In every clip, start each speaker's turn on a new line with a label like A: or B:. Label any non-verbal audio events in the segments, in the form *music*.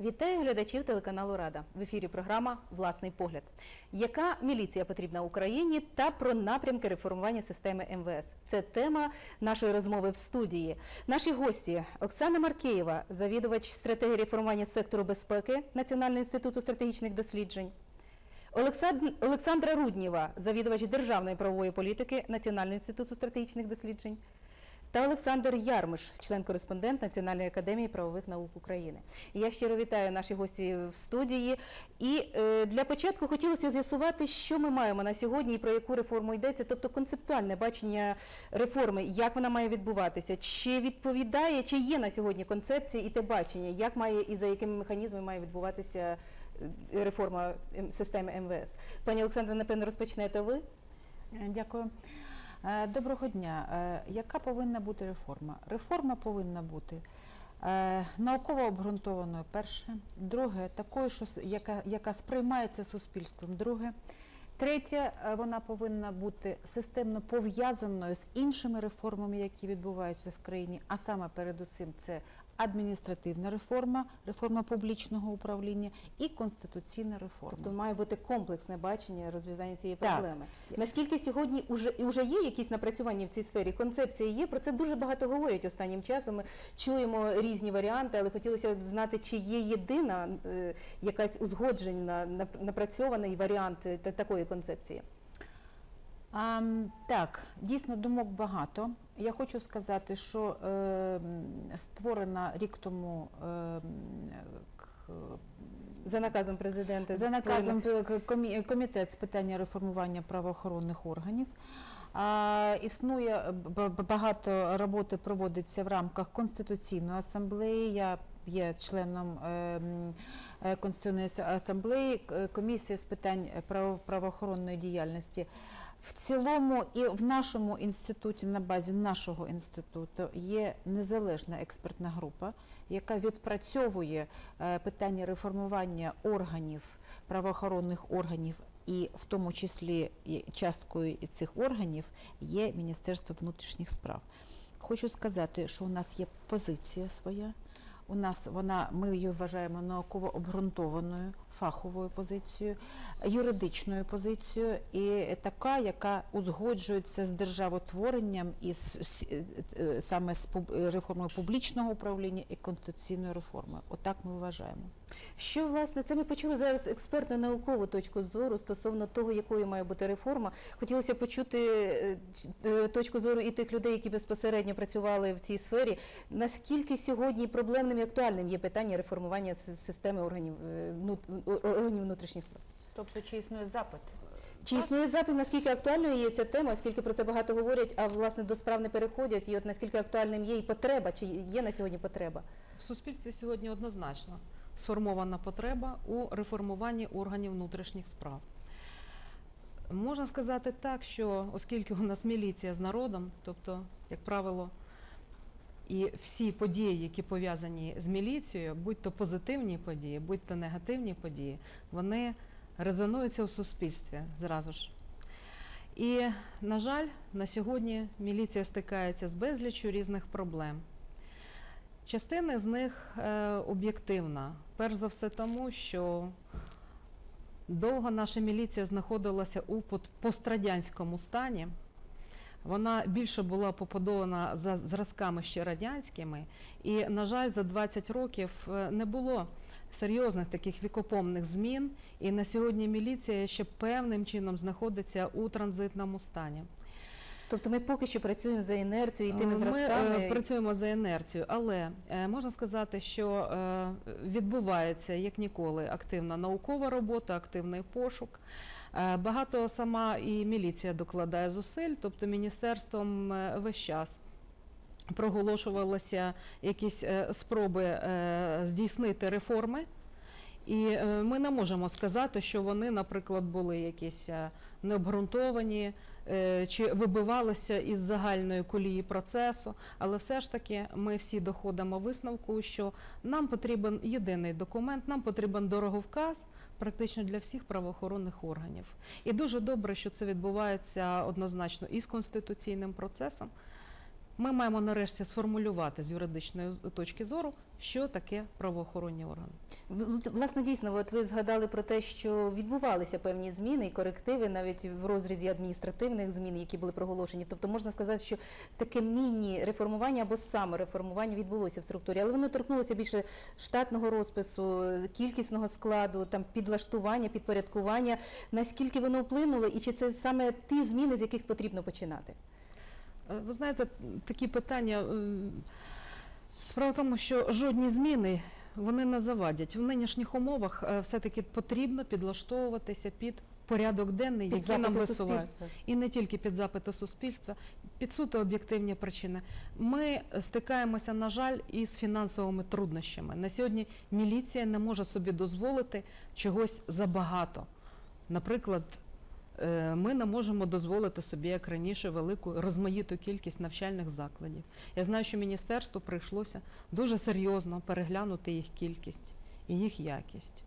A: Вітаю глядачів телеканалу Рада. В ефірі програма Власний погляд. Яка міліція потрібна Україні та про напрямки реформування системи МВС? Це тема нашої розмови в студії. Наші гості Оксана Маркеєва, завідувач стратегії реформування сектору безпеки Національного інституту стратегічних досліджень. Олександра Руднєва, завідувач державної правової політики Національного інституту стратегічних досліджень. Та Олександр Ярмиш, член-кореспондент Національної академії правових наук України. Я щиро вітаю наші гості в студії. І е, для початку хотілося з'ясувати, що ми маємо на сьогодні і про яку реформу йдеться, тобто концептуальне бачення реформи, як вона має відбуватися, чи відповідає, чи є на сьогодні концепція і те бачення, як має і за якими механізмами має відбуватися е, реформа ем, системи МВС. Пані Олександре, напевно, розпочнете ви.
B: Е, Дякую. Е, Доброго дня. Е, Яка повинна бути реформа? Реформа повинна бути е, науково обґрунтованою, перше. Друге, такою, що, яка, яка сприймається суспільством. Друге. Третє, вона повинна бути системно пов'язаною з іншими реформами, які відбуваються в країні, а саме передусім це адміністративна реформа, реформа публічного управління і конституційна реформа.
A: Тобто має бути комплексне бачення розв'язання цієї
B: Так.
A: проблеми. Наскільки сьогодні уже, уже є якісь напрацювання в цій сфері? Концепція є. Про це дуже багато говорять останнім часом. Ми чуємо різні варіанти, але хотілося б знати, чи є єдина е, якась узгоджена, нап- напрацьований варіант е, та- такої концепції.
B: А, так, дійсно думок багато. Я хочу сказати, що е, створена рік тому е,
A: За наказом президента
B: за наказом комі- комітет з питання реформування правоохоронних органів. А, існує багато роботи проводиться в рамках Конституційної асамблеї. Я є членом е, е, Конституційної асамблеї, комісії з питань право- правоохоронної діяльності. В цілому і в нашому інституті, на базі нашого інституту, є незалежна експертна група, яка відпрацьовує е, питання реформування органів, правоохоронних органів, і в тому числі часткою цих органів є Міністерство внутрішніх справ. Хочу сказати, що у нас є позиція своя. У нас вона, ми її вважаємо науково обґрунтованою, фаховою позицією, юридичною позицією, і така, яка узгоджується з державотворенням і з, з- е, саме з реформою публічного управління і конституційною реформою. Отак ми вважаємо.
A: Що власне це ми почули зараз експертну наукову точку зору стосовно того, якою має бути реформа. Хотілося почути е, е, точку зору і тих людей, які безпосередньо працювали в цій сфері. Наскільки сьогодні проблемним і актуальним є питання реформування системи органів е, о- органів внутрішніх справ?
B: Тобто, чи існує запит?
A: Чи існує запит, наскільки актуальною є ця тема, оскільки про це багато говорять, а власне до справ не переходять, і от наскільки актуальним є і потреба, чи є на сьогодні потреба?
C: В суспільстві сьогодні однозначно сформована потреба у реформуванні органів внутрішніх справ. Можна сказати так, що оскільки у нас міліція з народом, тобто, як правило, і всі події, які пов'язані з міліцією, будь то позитивні події, будь то негативні події, вони резонуються у суспільстві зразу ж. І, на жаль, на сьогодні міліція стикається з безліччю різних проблем. Частина з них е, об'єктивна. Перш за все тому, що довго наша міліція знаходилася у пострадянському стані. Вона більше була побудована за зразками ще радянськими, і, на жаль, за 20 років е, не було серйозних таких вікопомних змін. І на сьогодні міліція ще певним чином знаходиться у транзитному стані.
A: Тобто ми поки що працюємо за інерцією і тими зразками.
C: е, працюємо за інерцією, але е, можна сказати, що е, відбувається як ніколи активна наукова робота, активний пошук. Е, Багато сама і міліція докладає зусиль, тобто міністерством е, весь час проголошувалися якісь е, спроби здійснити реформи. І ми не можемо сказати, що вони, наприклад, були якісь необґрунтовані чи вибивалися із загальної колії процесу. Але все ж таки ми всі доходимо висновку, що нам потрібен єдиний документ, нам потрібен дороговказ практично для всіх правоохоронних органів. І дуже добре, що це відбувається однозначно і з конституційним процесом. Ми маємо нарешті сформулювати з юридичної точки зору, що таке правоохоронні органи.
A: Власне, дійсно, от ви згадали про те, що відбувалися певні зміни і корективи навіть в розрізі адміністративних змін, які були проголошені. Тобто можна сказати, що таке міні-реформування або самореформування відбулося в структурі, але воно торкнулося більше штатного розпису, кількісного складу, там підлаштування, підпорядкування. Наскільки воно вплинуло, і чи це саме ті зміни, з яких потрібно починати?
C: Е, Ви знаєте, такі питання. е, Справа в тому, що жодні зміни вони не завадять. В нинішніх умовах е, все-таки потрібно підлаштовуватися під порядок денний,
A: Під
C: який нам висувають. І не тільки під запити суспільства, під суто об'єктивні причини. Ми стикаємося, на жаль, із фінансовими труднощами. На сьогодні міліція не може собі дозволити чогось забагато. Наприклад, ми не можемо дозволити собі, як раніше, велику розмаїту кількість навчальних закладів. Я знаю, що міністерству прийшлося дуже серйозно переглянути їх кількість і їх якість.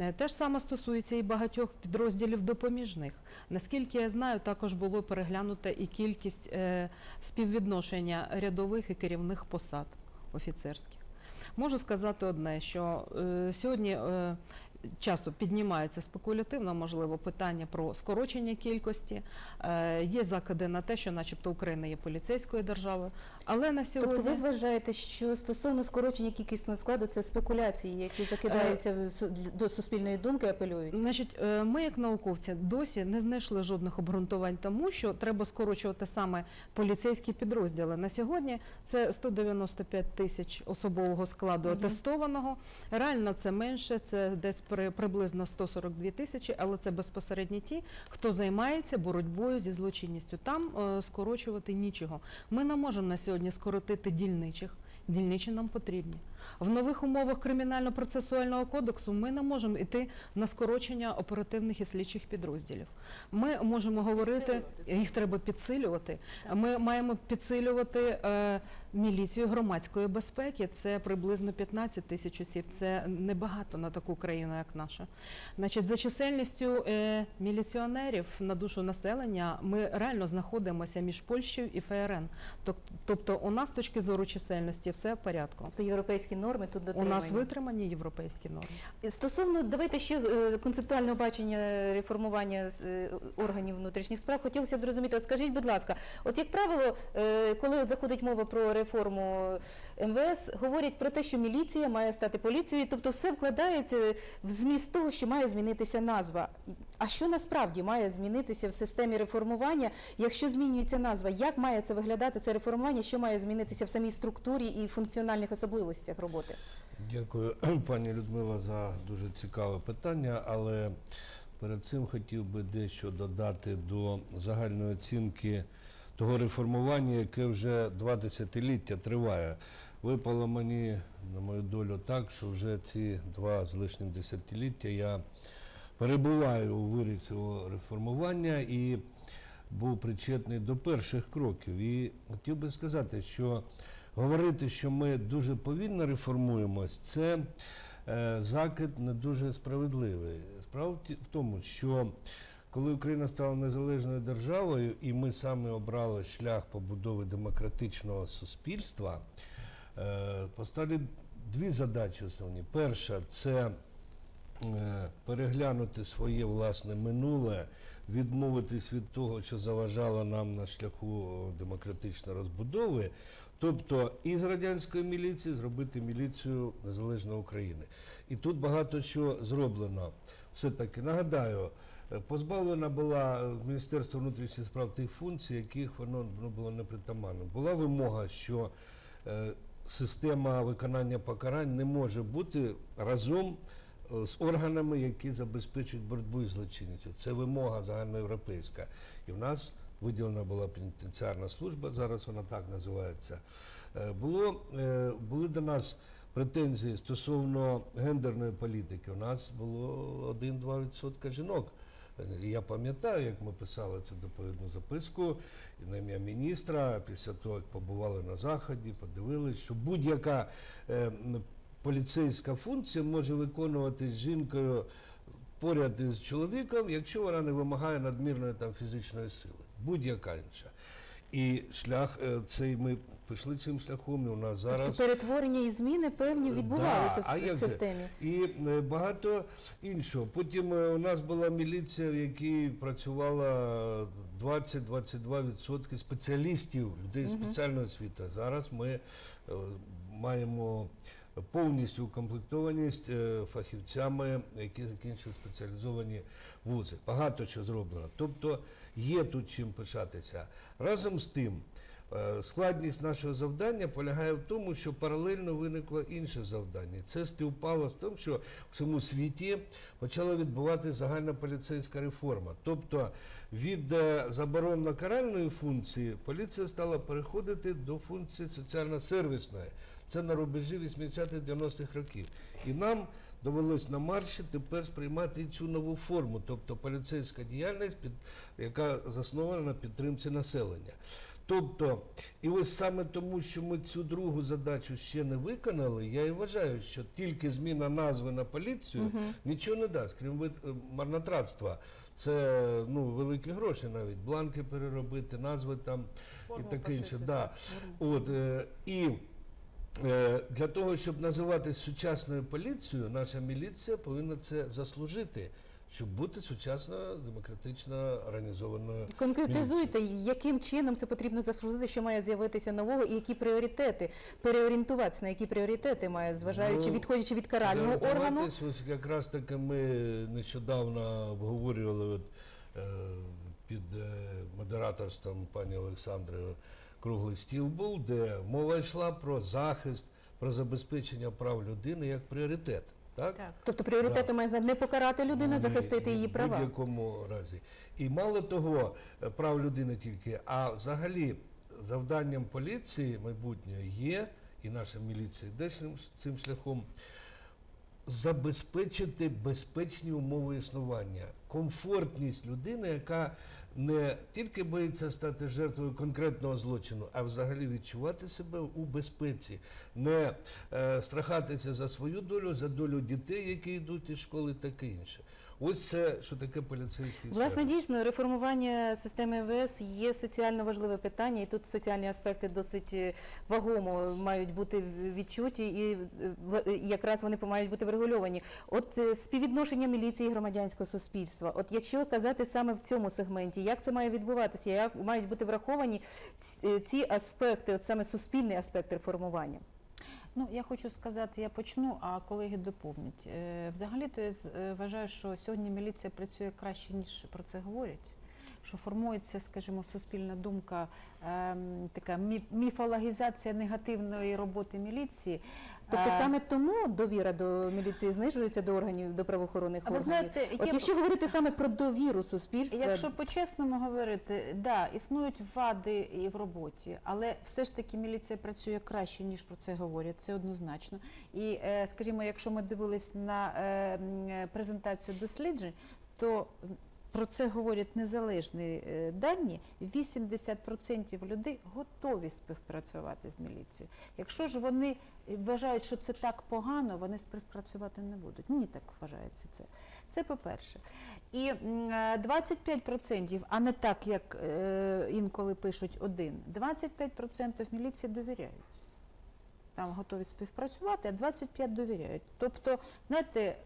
C: Е, Те ж саме стосується і багатьох підрозділів допоміжних. Наскільки я знаю, також було переглянуто і кількість е, співвідношення рядових і керівних посад офіцерських. Можу сказати одне, що е, сьогодні е, часто піднімається спекулятивно, можливо, питання про скорочення кількості. Е, є закиди на те, що, начебто, Україна є поліцейською державою, але на сьогодні
A: Тобто ви вважаєте, що стосовно скорочення кількісного складу це спекуляції, які закидаються су- до суспільної думки, апелюють?
C: Значить, е, ми, як науковці, досі не знайшли жодних обґрунтувань тому, що треба скорочувати саме поліцейські підрозділи. На сьогодні це 195 тисяч особового складу
A: Мгм.
C: атестованого. Реально це менше, це десь приблизно 142 тисячі, але це безпосередньо ті, хто займається боротьбою зі злочинністю. Там е, скорочувати нічого. Ми не можемо на сьогодні скоротити дільничих. Дільничі нам потрібні. В нових умовах кримінально-процесуального кодексу ми не можемо йти на скорочення оперативних і слідчих підрозділів. Ми можемо говорити, їх треба підсилювати. Ми маємо підсилювати е, міліцію громадської безпеки. Це приблизно 15 тисяч осіб. Це небагато на таку країну, як наша. Значить, за чисельністю е, міліціонерів на душу населення ми реально знаходимося між Польщею і ФРН. Тобто, у нас з точки зору чисельності все в порядку.
A: Тобто європейські норми тут
C: У нас витримані європейські норми.
A: Стосовно давайте ще е, концептуального бачення реформування е, органів внутрішніх справ, хотілося б зрозуміти. От скажіть, будь ласка, от як правило, е, коли заходить мова про реформу МВС, говорять про те, що міліція має стати поліцією, тобто все вкладається в зміст того, що має змінитися назва. А що насправді має змінитися в системі реформування, якщо змінюється назва? Як має це виглядати це реформування? Що має змінитися в самій структурі і функціональних особливостях роботи?
D: Дякую, *clears throat* пані Людмила, за дуже цікаве питання, але перед цим хотів би дещо додати до загальної оцінки того реформування, яке вже два десятиліття триває. Випало мені на мою долю так, що вже ці два з лишнім десятиліття я перебуваю у вирі цього реформування і був причетний до перших кроків. І хотів би сказати, що говорити, що ми дуже повільно реформуємось, це е, закид не дуже справедливий. Справа в тому, що коли Україна стала незалежною державою, і ми саме обрали шлях побудови демократичного суспільства, е, постали дві задачі основні. Перша це е, переглянути своє власне минуле, відмовитись від того, що заважало нам на шляху демократичної розбудови, тобто із радянської міліції зробити міліцію незалежної України. І тут багато що зроблено. Все-таки нагадаю, е, позбавлена була е, Міністерство внутрішніх справ тих функцій, яких воно ну, було непритаманним. Була вимога, що е, система виконання покарань не може бути разом е, з органами, які забезпечують боротьбу із злочинністю. Це вимога загальноєвропейська. І в нас виділена була пенітенціарна служба, зараз вона так називається. Е, Було, е, були до нас претензії стосовно гендерної політики. У нас було 1-2% жінок. Я пам'ятаю, як ми писали цю доповідну записку на ім'я міністра, після того, як побували на заході, подивились, що будь-яка е, поліцейська функція може виконуватись жінкою поряд із чоловіком, якщо вона не вимагає надмірної там фізичної сили, будь-яка інша. І шлях е, цей ми пішли цим шляхом, і у нас зараз.
A: Тобто перетворення і зміни певні
D: Е,
A: відбувалися
D: да,
A: в в системі.
D: І е, багато іншого. Потім у нас була міліція, в якій працювала 20-22% спеціалістів, людей спеціальної освіти. Зараз ми маємо повністю укомплектованість е, фахівцями, які закінчили спеціалізовані вузи. Багато що зроблено. Тобто є тут чим пишатися. Разом з тим. Е, Складність нашого завдання полягає в тому, що паралельно виникло інше завдання. Це співпало з тим, що в всьому світі почала відбуватися загальна поліцейська реформа. Тобто від е, заборонно-каральної функції поліція стала переходити до функції соціально-сервісної. Це на рубежі 80-90-х років. І нам довелось на марші тепер сприймати і цю нову форму, тобто поліцейська діяльність, під, яка заснована на підтримці населення. Тобто, і ось саме тому, що ми цю другу задачу ще не виконали, я і вважаю, що тільки зміна назви на поліцію нічого не дасть, крім е, марнотратства. Це ну, великі гроші навіть, бланки переробити, назви там і таке інше. Да. От, е, і для того, щоб називатись сучасною поліцією, наша міліція повинна це заслужити, щоб бути сучасно, демократично організованою.
A: Конкретизуйте, яким чином це потрібно заслужити, що має з'явитися нового, і які пріоритети, переорієнтуватися на які пріоритети має, зважаючи,
D: Ну,
A: відходячи від карального органу.
D: Ось якраз таки ми нещодавно обговорювали от, е, під е, модераторством пані Олександри круглий стіл був, де мова йшла про захист, про забезпечення прав людини як пріоритет. Так?
B: Так.
A: Тобто пріоритетом має не покарати людину, захистити її
D: В
A: права.
D: будь-якому разі. І мало того, е, прав людини тільки, а взагалі завданням поліції майбутньої є, і наша міліція йде цим шляхом, забезпечити безпечні умови існування, комфортність людини, яка не тільки боїться стати жертвою конкретного злочину, а взагалі відчувати себе у безпеці, не е, страхатися за свою долю, за долю дітей, які йдуть із школи, таке інше. Ось це що таке поліцейський
A: Власне,
D: сервіс.
A: дійсно, реформування системи МВС є соціально важливе питання, і тут соціальні аспекти досить е, вагомо мають бути відчуті, і е, е, якраз вони мають бути врегульовані. От е, співвідношення міліції і громадянського суспільства. От якщо казати саме в цьому сегменті, як це має відбуватися, як мають бути враховані ці аспекти, от саме суспільний аспект реформування?
B: Ну, я хочу сказати, я почну, а колеги доповнять. Е, Взагалі-то я з- е, вважаю, що сьогодні міліція працює краще, ніж про це говорять. Що формується, скажімо, суспільна думка, ем, така мі- міфологізація негативної роботи міліції.
A: Тобто
B: Е,
A: саме тому довіра до міліції знижується до органів до правоохоронних органів.
B: знаєте,
A: От
B: є-
A: якщо говорити саме про довіру суспільства,
B: Якщо по-чесному говорити, да, існують вади і в роботі, але все ж таки міліція працює краще, ніж про це говорять, це однозначно. І, е, скажімо, якщо ми дивились на е, презентацію досліджень, то про це говорять незалежні е, дані. 80% людей готові співпрацювати з міліцією. Якщо ж вони вважають, що це так погано, вони співпрацювати не будуть. Ні, так вважається це. Це по-перше. І м, е, 25%, а не так, як е, інколи пишуть один, 25% міліції довіряють. Там готові співпрацювати, а 25% довіряють. Тобто, знаєте,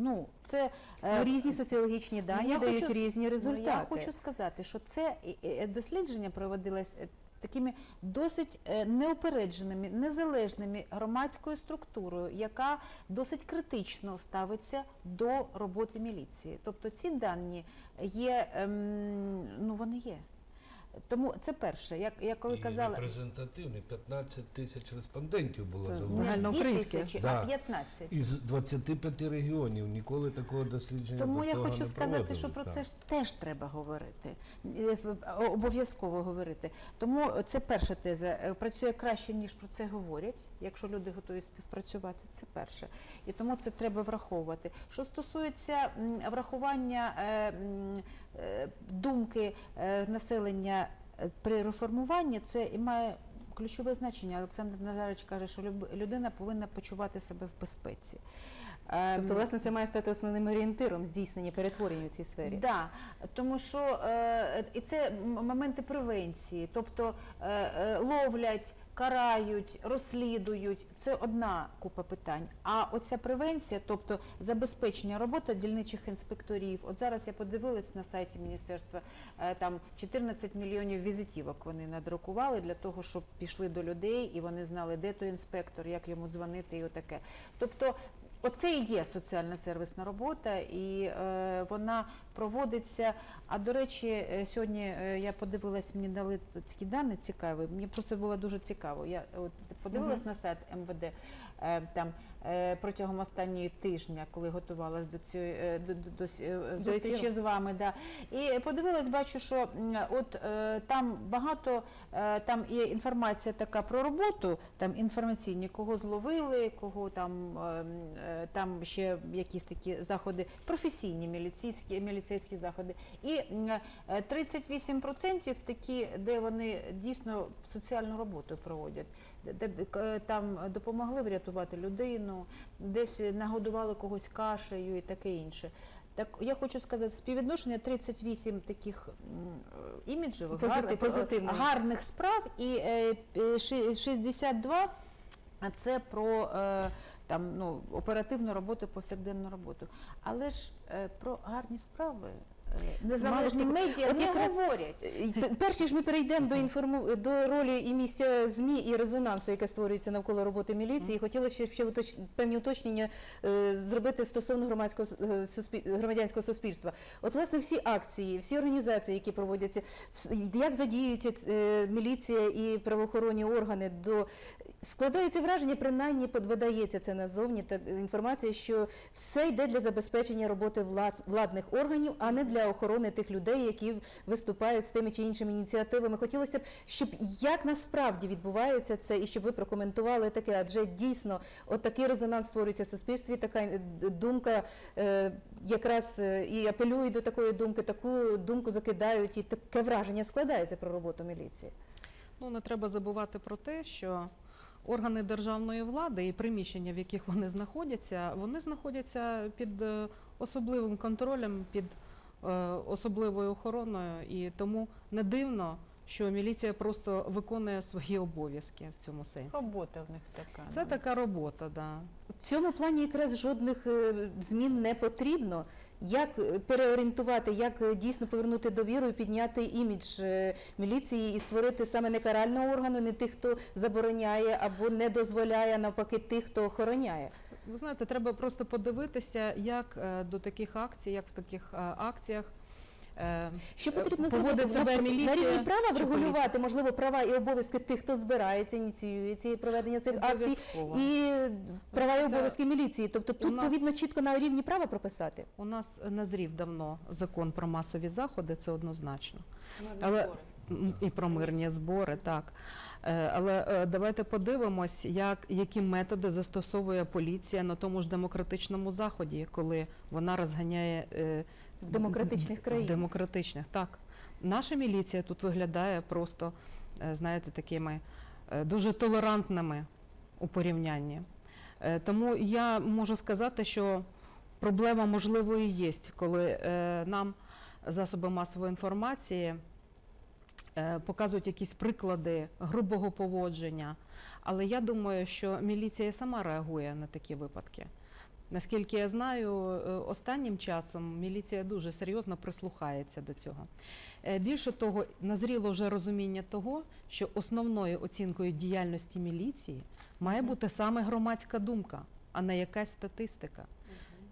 B: ну, це е,
A: ну, різні соціологічні дані
B: я
A: дають
B: хочу-
A: різні результати.
B: Ну, я хочу сказати, що це е, дослідження проводилось е, такими досить неупередженими, незалежними громадською структурою, яка досить критично ставиться до роботи міліції. Тобто ці дані є, ем, ну вони є. Тому це перше. Як я коли
D: І
B: казала,
D: репрезентативний 15 тисяч респондентів було
C: Це
D: залучено.
B: не 2
C: загальноукраїнське.
B: тисячі,
D: Да.
B: а 15.
D: Із 25 регіонів ніколи такого дослідження
B: Тому
D: до
B: я хочу сказати,
D: проводили,
B: що про
D: так.
B: це ж теж треба говорити, е, обов'язково говорити. Тому це перша теза. Е, Працює краще, ніж про це говорять. Якщо люди готові співпрацювати, це перше. І тому це треба враховувати. Що стосується врахування е, думки е, населення е, при реформуванні, це і має. Ключове значення Олександр Назарович каже, що людина повинна почувати себе в безпеці. Ем,
A: Тобто, власне, це має стати основним орієнтиром здійснення перетворення у цій сфері.
B: Да, тому що е, і це моменти превенції, тобто е, е, ловлять, карають, розслідують. Це одна купа питань. А оця превенція, тобто забезпечення роботи дільничих інспекторів. От зараз я подивилась на сайті міністерства, е, там 14 мільйонів візитівок вони надрукували для того, щоб пішли до людей і вони знали, де той інспектор, як йому дзвонити і отаке. Тобто Оце і є соціальна сервісна робота, і е, вона проводиться. А до речі, е, сьогодні е, я подивилась, мені дали такі дані цікаві. Мені просто було дуже цікаво. Я от подивилась на сайт МВД там е, протягом останнього тижня, коли готувалась до цієї е, до, до, до, е, зустрічі з вами. Да. І подивилась, бачу, що от е, там багато е, там є інформація така про роботу, там інформаційні, кого зловили, кого там, е, е, там ще якісь такі заходи, професійні міліцейські, міліцейські заходи. І м, е, 38% такі, де вони дійсно соціальну роботу проводять. Де, там допомогли врятувати людину, десь нагодували когось кашею і таке інше. Так я хочу сказати, співвідношення 38 таких іміджів,
A: Позитив-
B: гар- гарних справ і е, е, ши- 62 а це про е, там, ну, оперативну роботу, повсякденну роботу. Але ж е, про гарні справи незалежні
A: Мало
B: медіа не
A: якраз-
B: говорять.
A: Е, Перш ніж ми перейдемо до інформу до ролі і місця змі і резонансу, яке створюється навколо роботи міліції, хотілося ще, ще уточ... певні уточнення е, зробити стосовно громадського е, суспіль... громадянського суспільства. От власне всі акції, всі організації, які проводяться, як задіюється е, міліція і правоохоронні органи до складається враження, принаймні видається це назовні так інформація, що все йде для забезпечення роботи влад... владних органів, а не для охорони тих людей, які виступають з тими чи іншими ініціативами. Хотілося б, щоб як насправді відбувається це, і щоб ви прокоментували таке, адже дійсно от такий резонанс створюється в суспільстві, така думка е, якраз е, і апелюють до такої думки, таку думку закидають, і таке враження складається про роботу міліції.
C: Ну, не треба забувати про те, що органи державної влади і приміщення, в яких вони знаходяться, вони знаходяться під е, особливим контролем, під особливою охороною. І тому не дивно, що міліція просто виконує свої обов'язки в цьому сенсі.
B: Робота в них така.
C: Це
B: ну.
C: така робота, да.
A: В цьому плані якраз жодних е, змін не потрібно. Як е, переорієнтувати, як е, дійсно повернути довіру і підняти імідж е, міліції і створити саме не карального органу, не тих, хто забороняє або не дозволяє, а навпаки, тих, хто охороняє.
C: Ви знаєте, треба просто подивитися, як е, до таких акцій, як в таких е, акціях. е,
A: Що потрібно зробити
C: себе
A: на,
C: міліція
A: на рівні права врегулювати, можливо, права і обов'язки тих, хто збирається, ініціює ці проведення цих акцій, і права і обов'язки міліції. Тобто тут
C: нас-
A: повинно чітко на рівні права прописати.
C: У нас назрів давно закон про масові заходи, це однозначно. Але і про мирні збори, так. Е, Але е, давайте подивимось, як, які методи застосовує поліція на тому ж демократичному заході, коли вона розганяє е,
A: В демократичних
C: в
A: країнах.
C: демократичних. Так. Наша міліція тут виглядає просто, знаєте, такими дуже толерантними у порівнянні. Тому я можу сказати, що проблема можливо і є, коли нам засоби масової інформації показують якісь приклади грубого поводження. Але я думаю, що міліція сама реагує на такі випадки. Наскільки я знаю, е, останнім часом міліція дуже серйозно прислухається до цього. Е, Більше того, назріло вже розуміння того, що основною оцінкою діяльності міліції має бути саме громадська думка, а не якась статистика.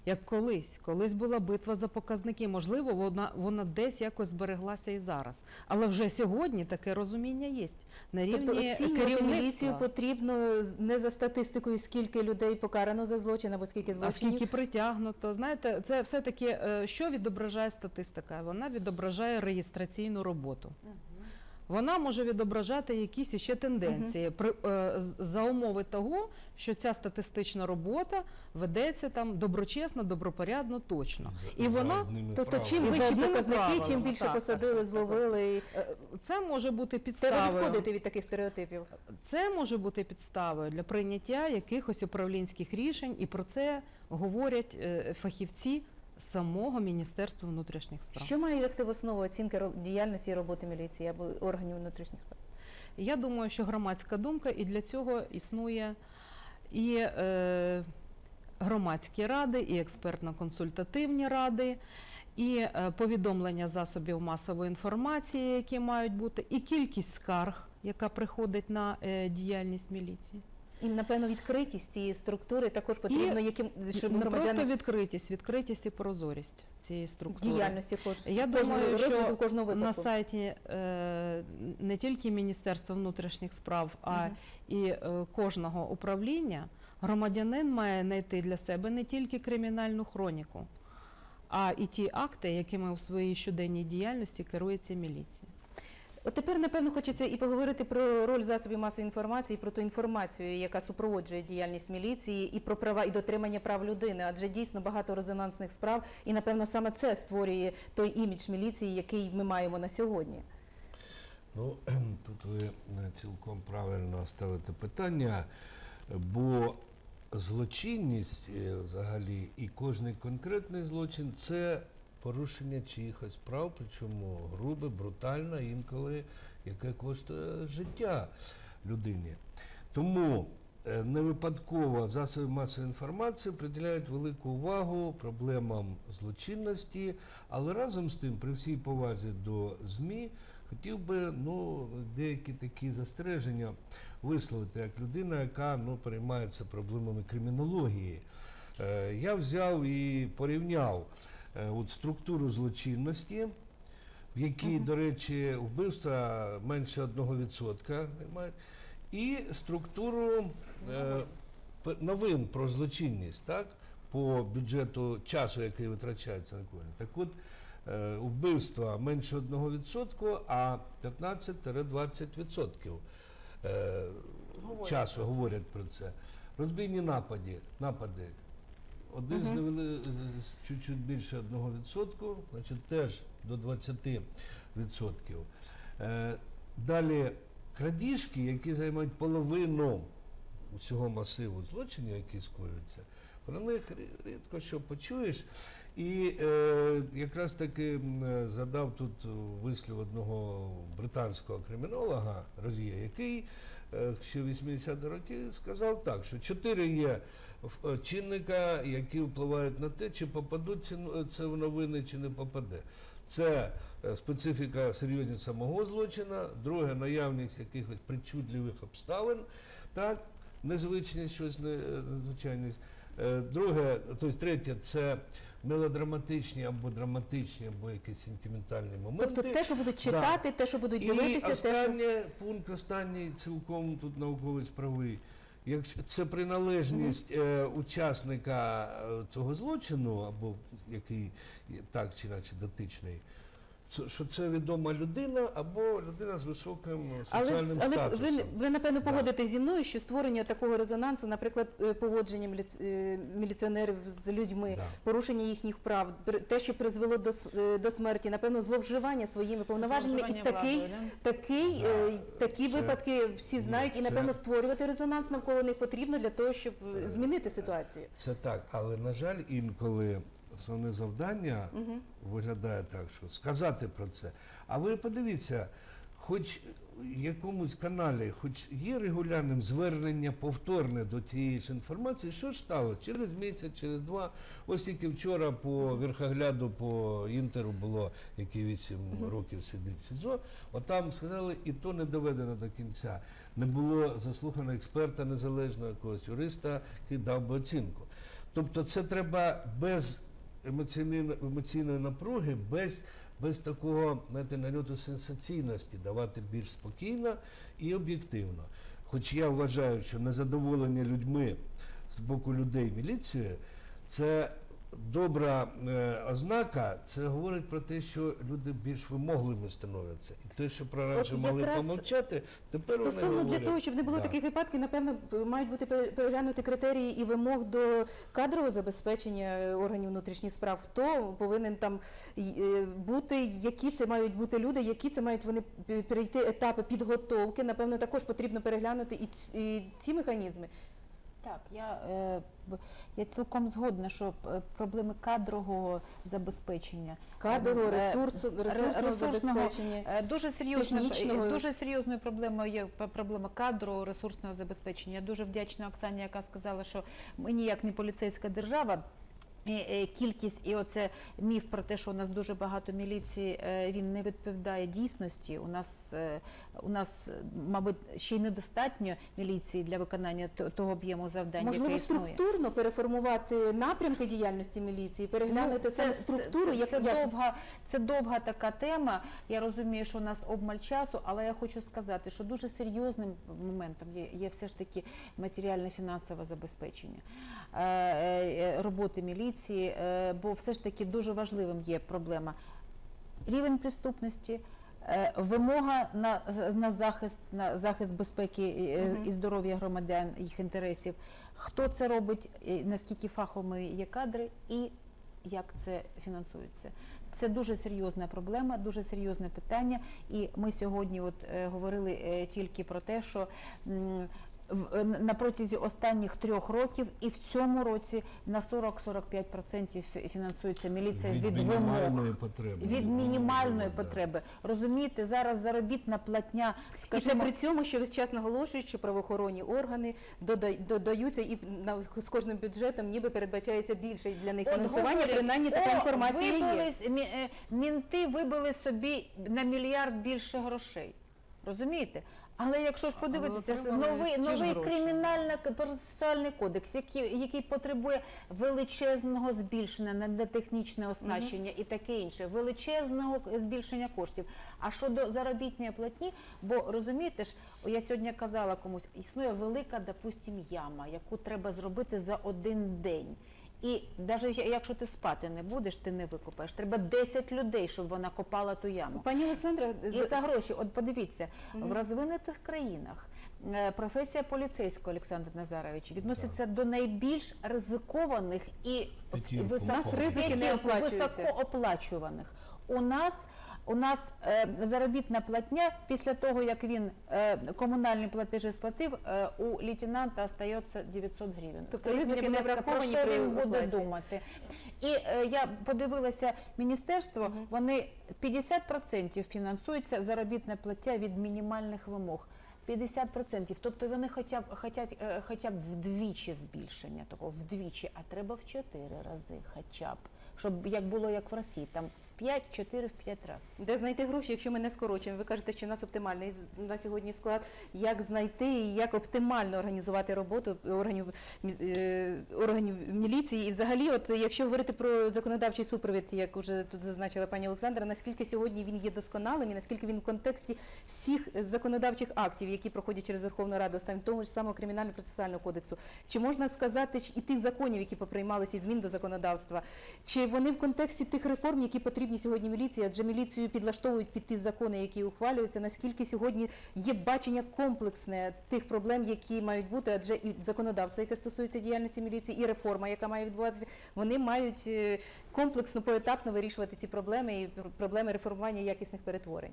C: Як колись, колись була битва за показники. Можливо, вона, вона десь якось збереглася і зараз. Але вже сьогодні таке розуміння є. На рівні
A: Тобто оцінювати міліцію потрібно не за статистикою, скільки людей покарано за злочин або скільки
C: А скільки притягнуто, знаєте, це все-таки е, що відображає статистика? Вона відображає реєстраційну роботу. Вона може відображати якісь ще тенденції при, е, за умови того, що ця статистична робота ведеться там доброчесно, добропорядно, точно. І
D: За
C: вона
A: Тобто, чим вищі показники, чим більше
C: так,
A: посадили,
C: так,
A: зловили.
C: Е, Це може бути
A: Треба відходити від таких стереотипів.
C: Це може бути підставою для прийняття якихось управлінських рішень, і про це говорять е, фахівці самого Міністерства внутрішніх справ.
A: Що має лягти в основу оцінки діяльності і роботи міліції або органів внутрішніх справ?
C: Я думаю, що громадська думка і для цього існує і е, громадські ради, і експертно-консультативні ради, і е, повідомлення засобів масової інформації, які мають бути, і кількість скарг, яка приходить на е, діяльність міліції.
A: І, напевно, відкритість цієї структури також потрібно, яким щоб
C: Ну, просто відкритість, відкритість і прозорість цієї структури.
A: діяльності хоч
C: Я
A: кожного
C: думаю, що
A: кожного
C: на сайті е, не тільки Міністерства внутрішніх справ, а
A: Мгм.
C: і е, кожного управління громадянин має знайти для себе не тільки кримінальну хроніку, а і ті акти, якими у своїй щоденній діяльності керується міліція.
A: От тепер, напевно, хочеться і поговорити про роль засобів масової інформації, про ту інформацію, яка супроводжує діяльність міліції, і про права і дотримання прав людини. Адже дійсно багато резонансних справ, і напевно саме це створює той імідж міліції, який ми маємо на сьогодні.
D: Ну, *clears throat* тут ви е, цілком правильно ставите питання, бо злочинність е, взагалі і кожний конкретний злочин це порушення чиїхось прав, причому грубе, брутальне, інколи яке коштує життя людині. Тому е, не випадково засоби масової інформації приділяють велику увагу проблемам злочинності, але разом з тим, при всій повазі до ЗМІ, хотів би ну, деякі такі застереження висловити як людина, яка ну, переймається проблемами кримінології. Е, я взяв і порівняв от структуру злочинності, в якій, до речі, вбивства менше 1% немає, і структуру е, новин про злочинність, так, по бюджету часу, який витрачається на кожен. Так от, е, вбивства менше 1%, а 15-20% е, часу говорять про це. Розбійні напади, напади. Один з невели... з- чуть-чуть більше 1%, значить теж до 20%. Е, далі крадіжки, які займають половину усього масиву злочинів, які скоюються, про них рідко що почуєш. І е, якраз таки е, задав тут вислів одного британського кримінолога Роз'є, який ще 80-ті роки сказав так, що чотири є е, чинника, які впливають на те, чи попадуть це в новини, чи не попаде. Це е, специфіка серйозність самого злочина, друге наявність якихось причудливих обставин, так, незвичність, щось е, незвичайність. Е, Друге, тобто третє, це мелодраматичні або драматичні, або якісь сентиментальні моменти.
A: Тобто те, що будуть читати, те, що будуть
D: І
A: дивитися, те, що
D: останнє, пункт останній, цілком тут науковець правий. Якщо це приналежність е, учасника е, цього злочину, або який так чи інакше дотичний, що це відома людина або людина з високим е,
A: Але,
D: соціальним
A: але ви, ви напевно
D: Да.
A: зі мною, що створення такого резонансу, наприклад, е, поводження міліц- е, міліціонерів з людьми,
D: Да.
A: порушення їхніх прав, при- те, що призвело до, с- до смерті, напевно, зловживання своїми повноваженнями, і
B: Зловживання
A: такий, такий,
D: Да.
A: такі
D: Це-
A: випадки всі
D: Ні,
A: знають, і
D: це-
A: напевно створювати резонанс навколо них потрібно для того, щоб змінити ситуацію.
D: Це так, але на жаль, інколи основне завдання
A: Мгм.
D: виглядає так, що сказати про це. А ви подивіться, хоч в якомусь каналі, хоч є регулярним звернення повторне до тієї ж інформації, що ж сталося? Через місяць, через два. Ось тільки вчора по верхогляду по інтеру було, який 8 років сидить СІЗО. Отам сказали, і то не доведено до кінця. Не було заслухано експерта незалежного якогось юриста, який дав би оцінку. Тобто це треба без емоційної, напруги, без, без такого знаєте, нальоту сенсаційності давати більш спокійно і об'єктивно. Хоч я вважаю, що незадоволення людьми з боку людей міліцією це добра е, ознака, це говорить про те, що люди більш вимогливими становляться. І те, що про раніше
A: От
D: могли
A: якраз
D: помовчати, тепер вони
A: Стосовно для
D: говорять.
A: того, щоб не було
D: Да.
A: таких випадків, напевно, б- мають бути пере- переглянуті критерії і вимог до кадрового забезпечення е, органів внутрішніх справ. Хто повинен там й- е, бути, які це мають бути люди, які це мають вони п- перейти етапи підготовки. Напевно, також потрібно переглянути і, ц- і ці механізми.
B: Так, я, е, я цілком згодна, що е, проблеми кадрового забезпечення,
A: Кадрового,
B: е,
A: ресурсу, ресурсного,
B: ресурсного,
A: забезпечення.
B: Дуже серйозною,
A: технічного.
B: дуже серйозною проблемою є проблема кадрового ресурсного забезпечення. Я дуже вдячна Оксані, яка сказала, що ми ніяк не поліцейська держава. Е, Кількість і оце міф про те, що у нас дуже багато міліції, е, він не відповідає дійсності. У нас е, у нас, мабуть, ще й недостатньо міліції для виконання того об'єму завдань,
A: Можливо,
B: яке існує.
A: структурно переформувати напрямки діяльності міліції, переглянути
B: Ну,
A: саме структуру,
B: це,
A: як,
B: це,
A: як
B: довга, це довга така тема. Я розумію, що у нас обмаль часу, але я хочу сказати, що дуже серйозним моментом є, є все ж таки матеріально-фінансове забезпечення роботи міліції, е, бо все ж таки дуже важливим є проблема рівень преступності. е, Вимога на, на захист на захист безпеки е, і здоров'я громадян, їх інтересів. Хто це робить, наскільки фаховими є кадри, і як це фінансується. Це дуже серйозна проблема, дуже серйозне питання. І ми сьогодні от, е, говорили е, тільки про те, що е, на протязі останніх трьох років і в цьому році на 40-45% фі- фінансується міліція від,
D: від
B: вимог.
D: мінімальної потреби.
B: Від мінімальної
D: Да.
B: потреби. Розумієте, зараз заробітна платня,
A: І це при цьому, що весь час наголошують, що правоохоронні органи додаються і з кожним бюджетом ніби передбачається більше для них
B: От
A: фінансування.
B: говорять,
A: Принаймні така
B: «О,
A: інформація є.
B: вибились, мі- е, Мінти вибили собі на мільярд більше грошей. Розумієте? Але якщо ж подивитися, новий, новий
C: гроші.
B: кримінально-процесуальний кодекс, який, який потребує величезного збільшення на, технічне оснащення і таке інше, величезного збільшення коштів. А щодо заробітної платні, бо розумієте ж, я сьогодні казала комусь, існує велика, допустим, яма, яку треба зробити за один день. І навіть якщо ти спати не будеш, ти не викопаєш. Треба 10 людей, щоб вона копала ту яму.
A: Пані Олександра,
B: І за гроші, от подивіться, в розвинутих країнах е, професія поліцейського Олександр Назарович відноситься до найбільш ризикованих і
D: П'ятірку
A: У нас ризики не оплачуються.
B: високооплачуваних. У нас у нас е, заробітна платня після того, як він е, комунальні платежі сплатив, е, у лейтенанта остається 900 гривень.
A: Тобто ризики не враховані
B: про
A: при
B: він буде думати? І е, я подивилася міністерство, вони 50% фінансується заробітна плаття від мінімальних вимог. 50%. Тобто вони хоча б хотять, хоча б вдвічі збільшення такого, вдвічі, а треба в 4 рази хоча б. Щоб як було як в Росії, там 5, 4 в 5 разів.
A: Де знайти гроші, якщо ми не скорочуємо? Ви кажете, що в нас оптимальний на сьогодні склад. Як знайти і як оптимально організувати роботу органів е, органів міліції? І взагалі, от якщо говорити про законодавчий супровід, як вже тут зазначила пані Олександра, наскільки сьогодні він є досконалим і наскільки він в контексті всіх законодавчих актів, які проходять через Верховну Раду, останнім того ж самого кримінально процесуального кодексу, чи можна сказати і тих законів, які поприймалися і змін до законодавства, чи вони в контексті тих реформ, які потрібні сьогодні міліції, адже міліцію підлаштовують під ті закони, які ухвалюються, наскільки сьогодні є бачення комплексне тих проблем, які мають бути, адже і законодавство, яке стосується діяльності міліції, і реформа, яка має відбуватися, вони мають е, комплексно, поетапно вирішувати ці проблеми і проблеми реформування якісних перетворень.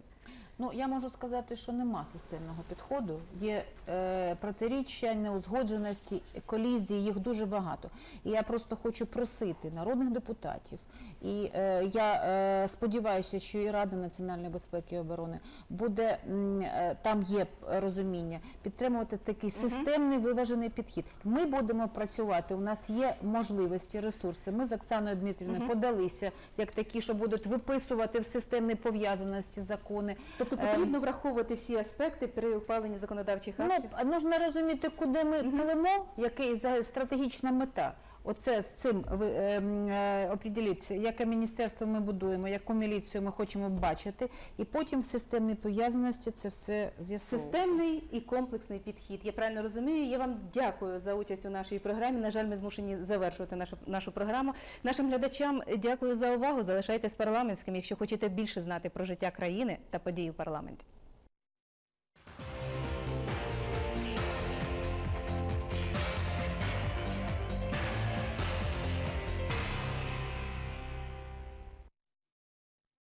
B: Ну я можу сказати, що нема системного підходу. Є е, протиріччя, неузгодженості, колізії, їх дуже багато. І я просто хочу просити народних депутатів. І е, я е, сподіваюся, що і Рада національної безпеки і оборони буде е, там є розуміння підтримувати такий системний виважений підхід. Ми будемо працювати. У нас є можливості, ресурси. Ми з Оксаною Дмитрівною подалися як такі, що будуть виписувати в системній пов'язаності закони.
A: Тобто
B: Ем.
A: потрібно враховувати всі аспекти при ухваленні законодавчих
B: Ну,
A: актів.
B: а нужно розуміти, куди ми який за стратегічна мета. Оце з цим ви ем, е, определіться, яке міністерство ми будуємо, яку міліцію ми хочемо бачити, і потім в системній пов'язаності це все з'ясовувати.
A: Системний і комплексний підхід. Я правильно розумію. Я вам дякую за участь у нашій програмі. На жаль, ми змушені завершувати нашу нашу програму. Нашим глядачам дякую за увагу. Залишайтесь парламентським, якщо хочете більше знати про життя країни та події в парламенті.